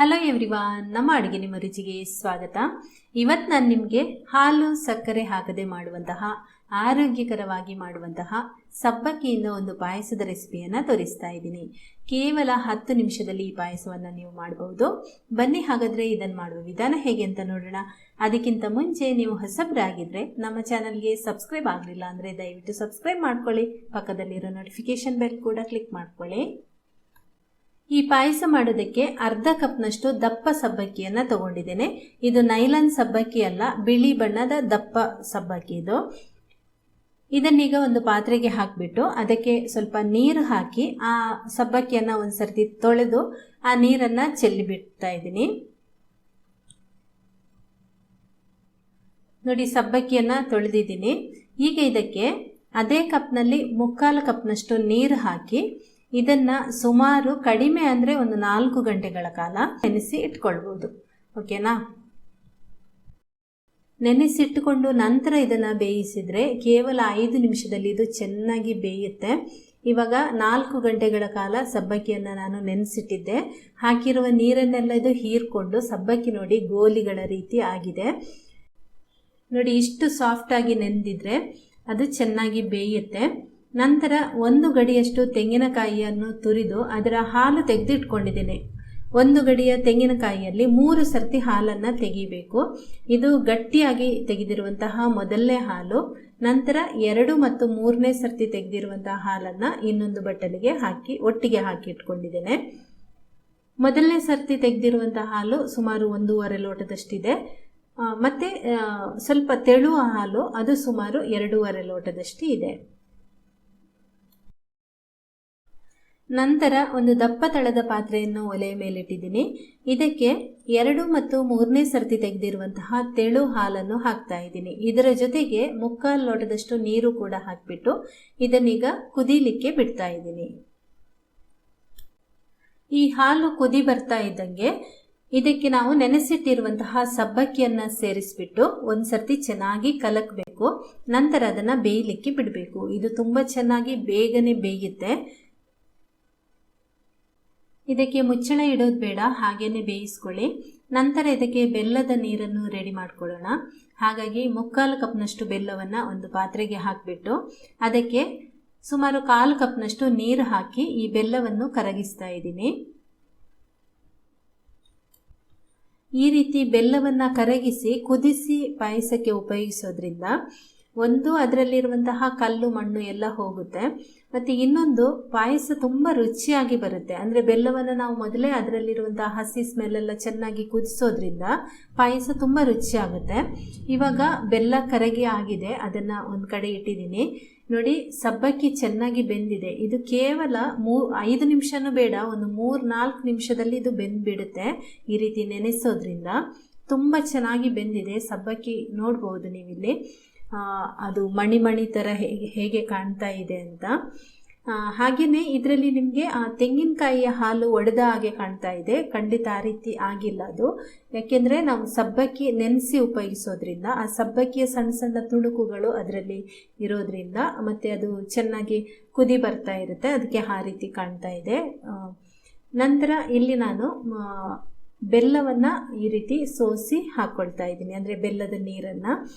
Hello everyone ನಮ್ಮ ಅಡುಗೆ ನಿಮ್ಮ ರುಚಿಗೆ ಸ್ವಾಗತ. ಇವತ್ತು ನಾನು ನಿಮಗೆ ಹಾಲು, ಸಕ್ಕರೆ ಹಾಕದೆ ಮಾಡುವಂತಹ, ಆರೋಗ್ಯಕರವಾಗಿ ಮಾಡುವಂತಹ ಸಬ್ಬಕ್ಕಿಯಿಂದ ಒಂದು ಪಾಯಸದ ರೆಸಿಪಿಯನ್ನು ತೋರಿಸ್ತಾ ಇದ್ದೀನಿ. ಕೇವಲ ಹತ್ತು ನಿಮಿಷದಲ್ಲಿ ಈ ಪಾಯಸವನ್ನು ನೀವು ಮಾಡಬಹುದು ಬನ್ನಿ ಹಾಗಾದರೆ ಇದನ್ನು ಮಾಡುವ ವಿಧಾನ ಹೇಗೆ ಅಂತ ನೋಡೋಣ. ಅದಕ್ಕಿಂತ ಮುಂಚೆ ನೀವು ಹೊಸಬ್ರಾಗಿದ್ದರೆ ನಮ್ಮ ಚಾನಲ್ಗೆ ಸಬ್ಸ್ಕ್ರೈಬ್ ಆಗಲಿಲ್ಲ ಅಂದರೆ ದಯವಿಟ್ಟು ಸಬ್ಸ್ಕ್ರೈಬ್ ಮಾಡ್ಕೊಳ್ಳಿ. ಪಕ್ಕದಲ್ಲಿರೋ ನೋಟಿಫಿಕೇಷನ್ ಬೆಲ್ ಕೂಡ ಕ್ಲಿಕ್ ಮಾಡ್ಕೊಳ್ಳಿ. ಈ ಪಾಯಸ ಮಾಡೋದಕ್ಕೆ ಅರ್ಧ ಕಪ್ನಷ್ಟು ದಪ್ಪ ಸಬ್ಬಕ್ಕಿಯನ್ನು ತಗೊಂಡಿದ್ದೇನೆ. ಇದು ನೈಲನ್ ಸಬ್ಬಕ್ಕಿ ಅಲ್ಲ, ಬಿಳಿ ಬಣ್ಣದ ದಪ್ಪ ಸಬ್ಬಕ್ಕಿ ಇದು. ಇದನ್ನೀಗ ಒಂದು ಪಾತ್ರೆಗೆ ಹಾಕಿಬಿಟ್ಟು ಅದಕ್ಕೆ ಸ್ವಲ್ಪ ನೀರು ಹಾಕಿ ಆ ಸಬ್ಬಕ್ಕಿಯನ್ನು ಒಂದು ಸರ್ತಿ ತೊಳೆದು ಆ ನೀರನ್ನು ಚೆಲ್ಲಿ ಬಿಡ್ತಾ ಇದ್ದೀನಿ. ನೋಡಿ, ಸಬ್ಬಕ್ಕಿಯನ್ನು ತೊಳೆದಿದ್ದೀನಿ. ಈಗ ಇದಕ್ಕೆ ಅದೇ ಕಪ್ನಲ್ಲಿ ಮುಕ್ಕಾಲು ಕಪ್ನಷ್ಟು ನೀರು ಹಾಕಿ ಇದನ್ನು ಸುಮಾರು ಕಡಿಮೆ ಅಂದರೆ ಒಂದು ನಾಲ್ಕು ಗಂಟೆಗಳ ಕಾಲ ನೆನೆಸಿ ಇಟ್ಕೊಳ್ಬೋದು. ಓಕೆನಾ? ನೆನೆಸಿಟ್ಟುಕೊಂಡು ನಂತರ ಇದನ್ನು ಬೇಯಿಸಿದರೆ ಕೇವಲ ಐದು ನಿಮಿಷದಲ್ಲಿ ಇದು ಚೆನ್ನಾಗಿ ಬೇಯುತ್ತೆ. ಇವಾಗ ನಾಲ್ಕು ಗಂಟೆಗಳ ಕಾಲ ಸಬ್ಬಕ್ಕಿಯನ್ನು ನಾನು ನೆನೆಸಿಟ್ಟಿದ್ದೆ. ಹಾಕಿರುವ ನೀರನ್ನೆಲ್ಲ ಇದು ಹೀರ್ಕೊಂಡು ಸಬ್ಬಕ್ಕಿ ನೋಡಿ ಗೋಲಿಗಳ ರೀತಿ ಆಗಿದೆ. ನೋಡಿ, ಇಷ್ಟು ಸಾಫ್ಟಾಗಿ ನೆನೆದಿದ್ರೆ ಅದು ಚೆನ್ನಾಗಿ ಬೇಯುತ್ತೆ. ನಂತರ ಒಂದು ಗಡಿಯಷ್ಟು ತೆಂಗಿನಕಾಯಿಯನ್ನು ತುರಿದು ಅದರ ಹಾಲು ತೆಗೆದಿಟ್ಕೊಂಡಿದ್ದೇನೆ. ಒಂದು ಗಡಿಯ ತೆಂಗಿನಕಾಯಿಯಲ್ಲಿ ಮೂರು ಸರ್ತಿ ಹಾಲನ್ನು ತೆಗಿಬೇಕು. ಇದು ಗಟ್ಟಿಯಾಗಿ ತೆಗೆದಿರುವಂತಹ ಮೊದಲನೇ ಹಾಲು, ನಂತರ ಎರಡು ಮತ್ತು ಮೂರನೇ ಸರ್ತಿ ತೆಗೆದಿರುವಂತಹ ಹಾಲನ್ನು ಇನ್ನೊಂದು ಬಟ್ಟಲಿಗೆ ಹಾಕಿ, ಒಟ್ಟಿಗೆ ಹಾಕಿ ಇಟ್ಕೊಂಡಿದ್ದೇನೆ. ಮೊದಲನೇ ಸರ್ತಿ ತೆಗೆದಿರುವಂತಹ ಹಾಲು ಸುಮಾರು ಒಂದೂವರೆ ಲೋಟದಷ್ಟಿದೆ. ಮತ್ತು ಸ್ವಲ್ಪ ತೆಳುವ ಹಾಲು ಅದು ಸುಮಾರು ಎರಡೂವರೆ ಲೋಟದಷ್ಟು ಇದೆ ನಂತರ ಒಂದು ದಪ್ಪ ತಳದ ಪಾತ್ರೆಯನ್ನು ಒಲೆಯ ಮೇಲಿಟ್ಟಿದ್ದೀನಿ. ಇದಕ್ಕೆ ಎರಡು ಮತ್ತು ಮೂರನೇ ಸರ್ತಿ ತೆಗೆದಿರುವಂತಹ ತೆಳು ಹಾಲನ್ನು ಹಾಕ್ತಾ ಇದ್ದೀನಿ. ಇದರ ಜೊತೆಗೆ ಮುಕ್ಕಾಲು ಲೋಟದಷ್ಟು ನೀರು ಕೂಡ ಹಾಕಿಬಿಟ್ಟು ಇದನ್ನೀಗ ಕುದೀಲಿಕ್ಕೆ ಬಿಡ್ತಾ ಇದ್ದೀನಿ. ಈ ಹಾಲು ಕುದಿ ಬರ್ತಾ ಇದ್ದಂಗೆ ಇದಕ್ಕೆ ನಾವು ನೆನೆಸಿಟ್ಟಿರುವಂತಹ ಸಬ್ಬಕ್ಕಿಯನ್ನು ಸೇರಿಸ್ಬಿಟ್ಟು ಒಂದು ಸರ್ತಿ ಚೆನ್ನಾಗಿ ಕಲಕಬೇಕು. ನಂತರ ಅದನ್ನು ಬೇಯಲಿಕ್ಕೆ ಬಿಡಬೇಕು. ಇದು ತುಂಬ ಚೆನ್ನಾಗಿ ಬೇಗನೆ ಬೇಯುತ್ತೆ. ಇದಕ್ಕೆ ಮುಚ್ಚಳ ಇಡೋದು ಬೇಡ, ಹಾಗೇನೆ ಬೇಯಿಸ್ಕೊಳ್ಳಿ. ನಂತರ ಇದಕ್ಕೆ ಬೆಲ್ಲದ ನೀರನ್ನು ರೆಡಿ ಮಾಡ್ಕೊಳ್ಳೋಣ. ಹಾಗಾಗಿ ಮುಕ್ಕಾಲು ಕಪ್ನಷ್ಟು ಬೆಲ್ಲವನ್ನು ಒಂದು ಪಾತ್ರೆಗೆ ಹಾಕಿಬಿಟ್ಟು ಅದಕ್ಕೆ ಸುಮಾರು ಕಾಲು ಕಪ್ನಷ್ಟು ನೀರು ಹಾಕಿ ಈ ಬೆಲ್ಲವನ್ನು ಕರಗಿಸ್ತಾ ಇದ್ದೀನಿ. ಈ ರೀತಿ ಬೆಲ್ಲವನ್ನು ಕರಗಿಸಿ ಕುದಿಸಿ ಪಾಯಸಕ್ಕೆ ಉಪಯೋಗಿಸೋದ್ರಿಂದ ಒಂದು ಅದರಲ್ಲಿರುವಂತಹ ಕಲ್ಲು, ಮಣ್ಣು ಎಲ್ಲ ಹೋಗುತ್ತೆ. ಮತ್ತು ಇನ್ನೊಂದು ಪಾಯಸ ತುಂಬ ರುಚಿಯಾಗಿ ಬರುತ್ತೆ. ಅಂದರೆ ಬೆಲ್ಲವನ್ನು ನಾವು ಮೊದಲೇ ಅದರಲ್ಲಿರುವಂತಹ ಹಸಿ ಸ್ಮೆಲ್ಲೆಲ್ಲ ಚೆನ್ನಾಗಿ ಕುದಿಸೋದ್ರಿಂದ ಪಾಯಸ ತುಂಬ ರುಚಿಯಾಗುತ್ತೆ. ಇವಾಗ ಬೆಲ್ಲ ಕರಗಿ ಆಗಿದೆ. ಅದನ್ನು ಒಂದು ಕಡೆ ಇಟ್ಟಿದ್ದೀನಿ. ನೋಡಿ, ಸಬ್ಬಕ್ಕಿ ಚೆನ್ನಾಗಿ ಬೆಂದಿದೆ. ಇದು ಕೇವಲ ಮೂ, ಐದು ನಿಮಿಷನೂ ಬೇಡ, ಒಂದು ಮೂರು, ನಾಲ್ಕು ನಿಮಿಷದಲ್ಲಿ ಇದು ಬೆಂದ್ಬಿಡುತ್ತೆ ಈ ರೀತಿ ನೆನೆಸೋದ್ರಿಂದ. ತುಂಬ ಚೆನ್ನಾಗಿ ಬೆಂದಿದೆ. ಸಬ್ಬಕ್ಕಿ ನೋಡ್ಬೋದು ನೀವಿಲ್ಲಿ. ಅದು ಮಣಿ ಮಣಿ ಥರ ಹೇಗೆ ಹೇಗೆ ಕಾಣ್ತಾ ಇದೆ ಅಂತ. ಹಾಗೆಯೇ ಇದರಲ್ಲಿ ನಿಮಗೆ, ಆ, ತೆಂಗಿನಕಾಯಿಯ ಹಾಲು ಒಡೆದ ಹಾಗೆ ಕಾಣ್ತಾ ಇದೆ. ಖಂಡಿತ ಆ ರೀತಿ ಆಗಿಲ್ಲ ಅದು. ಯಾಕೆಂದರೆ ನಾವು ಸಬ್ಬಕ್ಕಿ ನೆನೆಸಿ ಉಪಯೋಗಿಸೋದ್ರಿಂದ, ಆ ಸಬ್ಬಕ್ಕಿಯ ಸಣ್ಣ ಸಣ್ಣ ತುಣುಕುಗಳು ಅದರಲ್ಲಿ ಇರೋದ್ರಿಂದ, ಮತ್ತು ಅದು ಚೆನ್ನಾಗಿ ಕುದಿ ಬರ್ತಾ ಇರುತ್ತೆ. ಅದಕ್ಕೆ ಆ ರೀತಿ ಕಾಣ್ತಾ ಇದೆ. ನಂತರ ಇಲ್ಲಿ ನಾನು ಬೆಲ್ಲವನ್ನು ಈ ರೀತಿ ಸೋಸಿ ಹಾಕ್ಕೊಳ್ತಾ ಇದ್ದೀನಿ. ಅಂದರೆ ಬೆಲ್ಲದ ನೀರನ್ನು.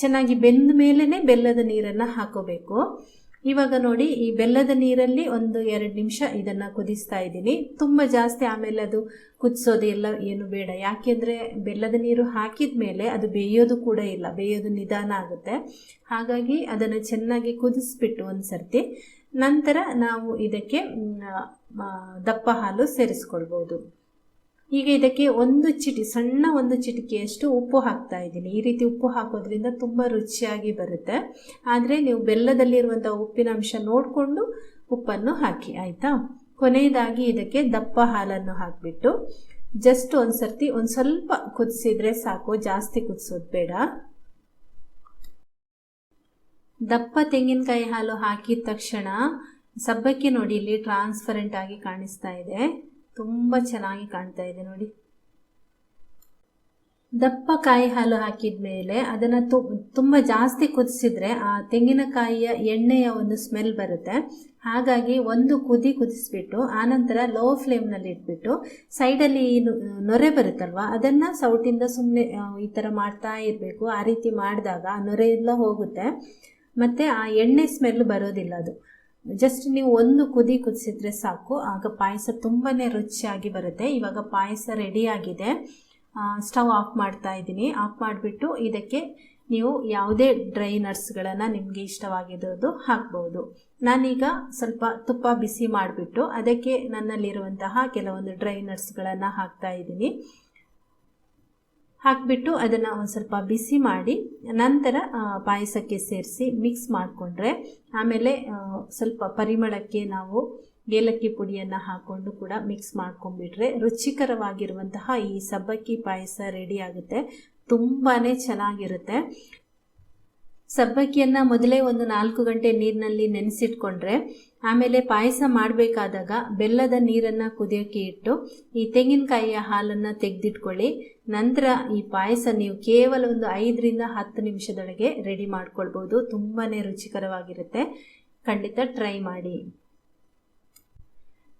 ಚೆನ್ನಾಗಿ ಬೆಂದ ಮೇಲೇ ಬೆಲ್ಲದ ನೀರನ್ನು ಹಾಕೋಬೇಕು. ಇವಾಗ ನೋಡಿ, ಈ ಬೆಲ್ಲದ ನೀರಲ್ಲಿ ಒಂದು ಎರಡು ನಿಮಿಷ ಇದನ್ನು ಕುದಿಸ್ತಾ ಇದ್ದೀನಿ. ತುಂಬ ಜಾಸ್ತಿ ಆಮೇಲೆ ಅದು ಕುದಿಸೋದು ಎಲ್ಲ ಏನು ಬೇಡ. ಯಾಕೆಂದರೆ ಬೆಲ್ಲದ ನೀರು ಹಾಕಿದ ಮೇಲೆ ಅದು ಬೇಯೋದು ಕೂಡ ಇಲ್ಲ. ಬೇಯೋದು ನಿಧಾನ ಆಗುತ್ತೆ. ಹಾಗಾಗಿ ಅದನ್ನು ಚೆನ್ನಾಗಿ ಕುದಿಸ್ಬಿಟ್ಟು ಒಂದು ಸರ್ತಿ ನಂತರ ನಾವು ಇದಕ್ಕೆ ದಪ್ಪ ಹಾಲು ಸೇರಿಸ್ಕೊಳ್ಬೋದು. ಈಗ ಇದಕ್ಕೆ ಒಂದು ಚಿಟಿ, ಸಣ್ಣ ಒಂದು ಚಿಟಿಕೆಯಷ್ಟು ಉಪ್ಪು ಹಾಕ್ತಾ ಇದ್ದೀನಿ. ಈ ರೀತಿ ಉಪ್ಪು ಹಾಕೋದ್ರಿಂದ ತುಂಬ ರುಚಿಯಾಗಿ ಬರುತ್ತೆ. ಆದರೆ ನೀವು ಬೆಲ್ಲದಲ್ಲಿರುವಂಥ ಉಪ್ಪಿನ ಅಂಶ ನೋಡಿಕೊಂಡು ಉಪ್ಪನ್ನು ಹಾಕಿ, ಆಯಿತಾ? ಕೊನೆಯದಾಗಿ ಇದಕ್ಕೆ ದಪ್ಪ ಹಾಲನ್ನು ಹಾಕಿಬಿಟ್ಟು ಜಸ್ಟ್ ಒಂದು ಸರ್ತಿ ಒಂದು ಸ್ವಲ್ಪ ಕುದಿಸಿದ್ರೆ ಸಾಕು, ಜಾಸ್ತಿ ಕುದಿಸೋದು ಬೇಡ. ದಪ್ಪ ತೆಂಗಿನಕಾಯಿ ಹಾಲು ಹಾಕಿದ ತಕ್ಷಣ ಸಬ್ಬಕ್ಕಿ ನೋಡಿ, ಇಲ್ಲಿ ಟ್ರಾನ್ಸ್ಪರೆಂಟ್ ಆಗಿ ಕಾಣಿಸ್ತಾ ಇದೆ. ತುಂಬ ಚೆನ್ನಾಗಿ ಕಾಣ್ತಾ ಇದೆ ನೋಡಿ. ದಪ್ಪ ಕಾಯಿ ಹಾಲು ಹಾಕಿದ ಮೇಲೆ ಅದನ್ನು ತು, ತುಂಬ ಜಾಸ್ತಿ ಕುದಿಸಿದ್ರೆ ಆ ತೆಂಗಿನಕಾಯಿಯ ಎಣ್ಣೆಯ ಒಂದು ಸ್ಮೆಲ್ ಬರುತ್ತೆ. ಹಾಗಾಗಿ ಒಂದು ಕುದಿ ಕುದಿಸ್ಬಿಟ್ಟು, ಆನಂತರ ಲೋ ಫ್ಲೇಮ್ನಲ್ಲಿ ಇಟ್ಬಿಟ್ಟು, ಸೈಡಲ್ಲಿ ನೊರೆ ಬರುತ್ತಲ್ವ, ಅದನ್ನು ಸೌಟಿಂದ ಸುಮ್ಮನೆ ಈ ಥರ ಮಾಡ್ತಾ ಇರಬೇಕು. ಆ ರೀತಿ ಮಾಡಿದಾಗ ಆ ನೊರೆ ಎಲ್ಲ ಹೋಗುತ್ತೆ. ಮತ್ತು ಆ ಎಣ್ಣೆ ಸ್ಮೆಲ್ ಬರೋದಿಲ್ಲ ಅದು. ಜಸ್ಟ್ ನೀವು ಒಂದು ಕುದಿ ಕುದಿಸಿದ್ರೆ ಸಾಕು. ಆಗ ಪಾಯಸ ತುಂಬಾ ರುಚಿಯಾಗಿ ಬರುತ್ತೆ. ಇವಾಗ ಪಾಯಸ ರೆಡಿಯಾಗಿದೆ ಸ್ಟವ್ ಆಫ್ ಮಾಡ್ತಾ ಇದ್ದೀನಿ. ಆಫ್ ಮಾಡಿಬಿಟ್ಟು ಇದಕ್ಕೆ ನೀವು ಯಾವುದೇ ಡ್ರೈ ನಟ್ಸ್ಗಳನ್ನು ನಿಮಗೆ ಇಷ್ಟವಾಗಿರೋದು ಹಾಕ್ಬೋದು. ನಾನೀಗ ಸ್ವಲ್ಪ ತುಪ್ಪ ಬಿಸಿ ಮಾಡಿಬಿಟ್ಟು ಅದಕ್ಕೆ ನನ್ನಲ್ಲಿರುವಂತಹ ಕೆಲವೊಂದು ಡ್ರೈ ನಟ್ಸ್ಗಳನ್ನು ಹಾಕ್ತಾ ಇದ್ದೀನಿ. ಹಾಕಿಬಿಟ್ಟು ಅದನ್ನು ಒಂದು ಸ್ವಲ್ಪ ಬಿಸಿ ಮಾಡಿ, ನಂತರ ಪಾಯಸಕ್ಕೆ ಸೇರಿಸಿ ಮಿಕ್ಸ್ ಮಾಡಿಕೊಂಡ್ರೆ, ಆಮೇಲೆ ಸ್ವಲ್ಪ ಪರಿಮಳಕ್ಕೆ ನಾವು ಏಲಕ್ಕಿ ಪುಡಿಯನ್ನು ಹಾಕ್ಕೊಂಡು ಕೂಡ ಮಿಕ್ಸ್ ಮಾಡ್ಕೊಂಡ್ಬಿಟ್ರೆ ರುಚಿಕರವಾಗಿರುವಂತಹ ಈ ಸಬ್ಬಕ್ಕಿ ಪಾಯಸ ರೆಡಿ ಆಗುತ್ತೆ. ತುಂಬಾ ಚೆನ್ನಾಗಿರುತ್ತೆ. ಸಬ್ಬಕ್ಕಿಯನ್ನು ಮೊದಲೇ ಒಂದು ನಾಲ್ಕು ಗಂಟೆ ನೀರಿನಲ್ಲಿ ನೆನೆಸಿಟ್ಕೊಂಡ್ರೆ, ಆಮೇಲೆ ಪಾಯಸ ಮಾಡಬೇಕಾದಾಗ ಬೆಲ್ಲದ ನೀರನ್ನು ಕುದಿಯೋಕ್ಕೆ ಇಟ್ಟು, ಈ ತೆಂಗಿನಕಾಯಿಯ ಹಾಲನ್ನು ತೆಗೆದಿಟ್ಕೊಳ್ಳಿ. ನಂತರ ಈ ಪಾಯಸ ನೀವು ಕೇವಲ ಒಂದು ಐದರಿಂದ ಹತ್ತು ನಿಮಿಷದೊಳಗೆ ರೆಡಿ ಮಾಡ್ಕೊಳ್ಬೋದು. ತುಂಬಾ ರುಚಿಕರವಾಗಿರುತ್ತೆ. ಖಂಡಿತ ಟ್ರೈ ಮಾಡಿ.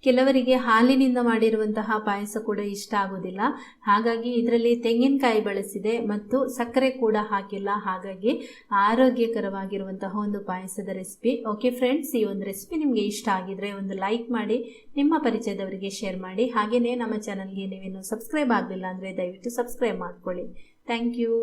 ಕೆಲವರಿಗೆ ಹಾಲಿನಿಂದ ಮಾಡಿರುವಂತಹ ಪಾಯಸ ಕೂಡ ಇಷ್ಟ ಆಗೋದಿಲ್ಲ. ಹಾಗಾಗಿ ಇದರಲ್ಲಿ ತೆಂಗಿನಕಾಯಿ ಬಳಸಿದೆ ಮತ್ತು ಸಕ್ಕರೆ ಕೂಡ ಹಾಕಿಲ್ಲ. ಹಾಗಾಗಿ ಆರೋಗ್ಯಕರವಾಗಿರುವಂತಹ ಒಂದು ಪಾಯಸದ ರೆಸಿಪಿ. ಓಕೆ ಫ್ರೆಂಡ್ಸ್ ಈ ಒಂದು ರೆಸಿಪಿ ನಿಮಗೆ ಇಷ್ಟ ಆಗಿದ್ರೆ ಒಂದು ಲೈಕ್ ಮಾಡಿ, ನಿಮ್ಮ ಪರಿಚಯದವರಿಗೆ ಶೇರ್ ಮಾಡಿ. ಹಾಗೆಯೇ ನಮ್ಮ ಚಾನಲ್ಗೆ ನೀವೇನು ಸಬ್ಸ್ಕ್ರೈಬ್ ಆಗಲಿಲ್ಲ ಅಂದರೆ ದಯವಿಟ್ಟು ಸಬ್ಸ್ಕ್ರೈಬ್ ಮಾಡ್ಕೊಳ್ಳಿ. Thank you